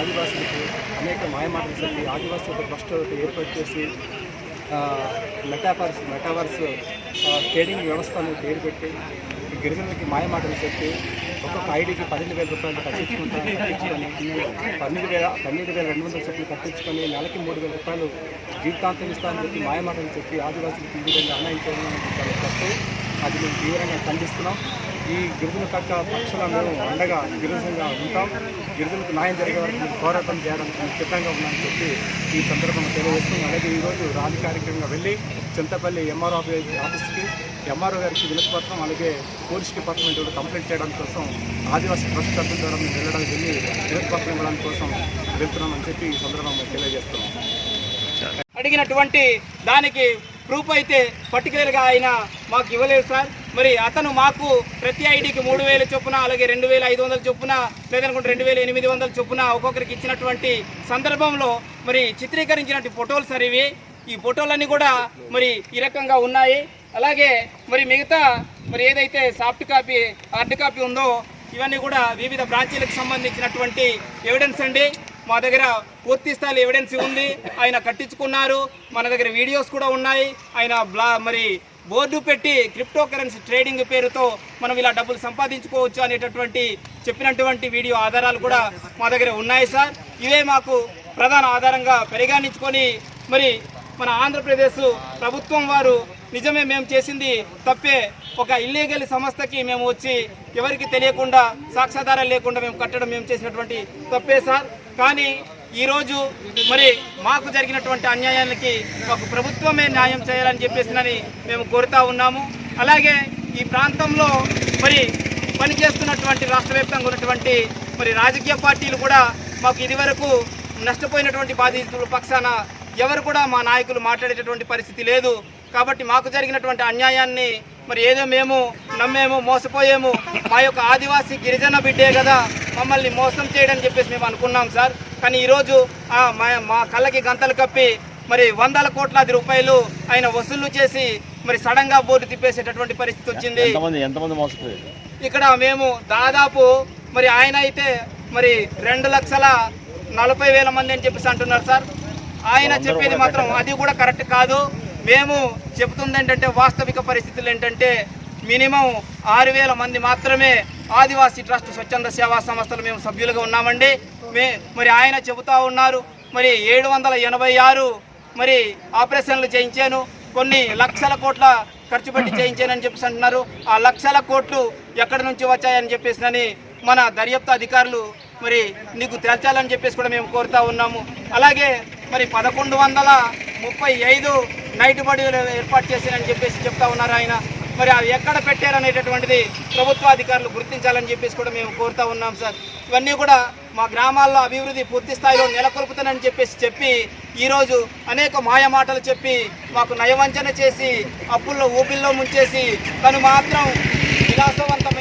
ఆదివాసులకు అనేక మాయమాటలు చెప్పి ఆదివాసులకు ట్రస్ట్ ఏర్పాటు చేసి ఆ, మెటావర్స్ మెటావర్స్ ట్రేడింగ్ వ్యవస్థ పేరు పెట్టి గిరిజనులకి మాయమాటలు చెప్పి ఒక్కొక్క ఐడికి పన్నెండు వేల రూపాయలు కట్టించుకుంటాను కట్టించుకొని పన్నెండు వేల పన్నెండు వేల రెండు వందల చెట్లు కట్టించుకొని నెలకి మూడు వేల రూపాయలు జీవితాంతం ఇస్తానని చెప్పి మాయమాటలు చెప్పి ఆదివాసులకు ఈ విధంగా అన్యాయం చేయడం అది మేము తీవ్రంగా ఖండిస్తున్నాం. ఈ గిరిజన పక్క పక్షుల మేము అండగా గిరిజనంగా ఉంటాం. గిరిజనకు న్యాయం జరిగే వరకు పోరాటం చేయడానికి మేము సిద్ధంగా ఉన్నామని చెప్పి ఈ సందర్భంగా తెలియజేస్తున్నాం అలాగే ఈరోజు రాజకార్యక్రమంగా వెళ్ళి చింతపల్లి ఎంఆర్ఓ ఆఫీస్కి ఎంఆర్ఓ గారికి వినతిపత్రం అలాగే పోలీస్ డిపార్ట్మెంట్ కూడా కంప్లైంట్ చేయడం కోసం ఆదివాసీ ట్రస్ట్ సభ్యుల ద్వారా మేము వెళ్ళడం వెళ్ళి వినతిపత్రం ఇవ్వడం కోసం వెళ్తున్నామని చెప్పి ఈ సందర్భంగా తెలియజేస్తున్నాం. అడిగినటువంటి దానికి ప్రూఫ్ అయితే పర్టికులర్గా ఆయన మాకు ఇవ్వలేదు సార్. మరి అతను మాకు ప్రతి ఐడికి మూడు వేల చొప్పున అలాగే రెండు వేల ఐదు వందల చొప్పున లేదనుకుంటే రెండు వేల ఎనిమిది వందల చొప్పున ఒక్కొక్కరికి ఇచ్చినటువంటి సందర్భంలో మరి చిత్రీకరించినటువంటి ఫోటోలు సార్ ఇవి. ఈ ఫోటోలన్నీ కూడా మరి ఈ రకంగా ఉన్నాయి. అలాగే మరి మిగతా మరి ఏదైతే సాఫ్ట్ కాపీ హార్డ్ కాపీ ఉందో ఇవన్నీ కూడా వివిధ బ్రాంచీలకు సంబంధించినటువంటి ఎవిడెన్స్ అండి. మా దగ్గర పూర్తి స్థాయిలో ఎవిడెన్స్ ఉంది. ఆయన కట్టించుకున్నారు. మన దగ్గర వీడియోస్ కూడా ఉన్నాయి. ఆయన బ్లా మరి బోర్డు పెట్టి క్రిప్టో కరెన్సీ ట్రేడింగ్ పేరుతో మనం ఇలా డబ్బులు సంపాదించుకోవచ్చు అనేటటువంటి చెప్పినటువంటి వీడియో ఆధారాలు కూడా మా దగ్గర ఉన్నాయి సార్. ఇవే మాకు ప్రధాన ఆధారంగా పరిగణించుకొని మరి మన ఆంధ్రప్రదేశ్ ప్రభుత్వం వారు నిజమే మేము చేసింది తప్పే. ఒక ఇల్లీగల్ సంస్థకి మేము వచ్చి ఎవరికి తెలియకుండా సాక్ష్యాధారాలు లేకుండా మేము కట్టడం మేము చేసినటువంటి తప్పే సార్. కానీ ఈరోజు మరి మాకు జరిగినటువంటి అన్యాయానికి మాకు ప్రభుత్వమే న్యాయం చేయాలని చెప్పేసినని మేము కోరుతా ఉన్నాము. అలాగే ఈ ప్రాంతంలో మరి పనిచేస్తున్నటువంటి రాష్ట్ర వ్యాప్తంగా ఉన్నటువంటి మరి రాజకీయ పార్టీలు కూడా మాకు ఇదివరకు నష్టపోయినటువంటి బాధితుల పక్షాన ఎవరు కూడా మా నాయకులు మాట్లాడేటటువంటి పరిస్థితి లేదు. కాబట్టి మాకు జరిగినటువంటి అన్యాయాన్ని మరి ఏదో మేము నమ్మేము మోసపోయేము మా యొక్క ఆదివాసీ గిరిజన బిడ్డే కదా మమ్మల్ని మోసం చేయడం చెప్పేసి మేము అనుకున్నాం సార్. కానీ ఈరోజు మా మా కళ్ళకి గంతలు కప్పి మరి వందల కోట్లాది రూపాయలు ఆయన వసూలు చేసి మరి సడన్గా బోర్డు తిప్పేసేటటువంటి పరిస్థితి వచ్చింది. ఇక్కడ మేము దాదాపు మరి ఆయన అయితే మరి రెండు లక్షల నలభై వేల మంది అని చెప్పేసి అంటున్నారు సార్. ఆయన చెప్పేది మాత్రం అది కూడా కరెక్ట్ కాదు. మేము చెబుతుంది ఏంటంటే వాస్తవిక పరిస్థితులు ఏంటంటే మినిమం ఆరు వేల మంది మాత్రమే ఆదివాసీ ట్రస్ట్ స్వచ్ఛంద సేవా సంస్థలు మేము సభ్యులుగా ఉన్నామండి. మే మరి ఆయన చెబుతా ఉన్నారు మరి ఏడు వందల ఎనభై ఆరు మరి ఆపరేషన్లు చేయించాను కొన్ని లక్షల కోట్ల ఖర్చు పెట్టి చేయించానని చెప్పేసి అంటున్నారు. ఆ లక్షల కోట్లు ఎక్కడి నుంచి వచ్చాయని చెప్పేసి మన దర్యాప్తు అధికారులు మరి నీకు తేల్చాలని చెప్పేసి కూడా మేము కోరుతా ఉన్నాము. అలాగే మరి పదకొండు వందల ముప్పై ఐదు నైట్ బడులు ఏర్పాటు చేశారని చెప్పేసి చెప్తా ఉన్నారు ఆయన. మరి అవి ఎక్కడ పెట్టారనేటటువంటిది ప్రభుత్వ అధికారులు గుర్తించాలని చెప్పేసి కూడా మేము కోరుతా ఉన్నాం సార్. ఇవన్నీ కూడా మా గ్రామాల్లో అభివృద్ధి పూర్తి స్థాయిలో నెలకొల్పుతానని చెప్పేసి చెప్పి ఈరోజు అనేక మాయమాటలు చెప్పి మాకు నయవంచన చేసి అప్పుల్లో ఊపిల్లో ముంచేసి తను మాత్రం విలాసవంతమైన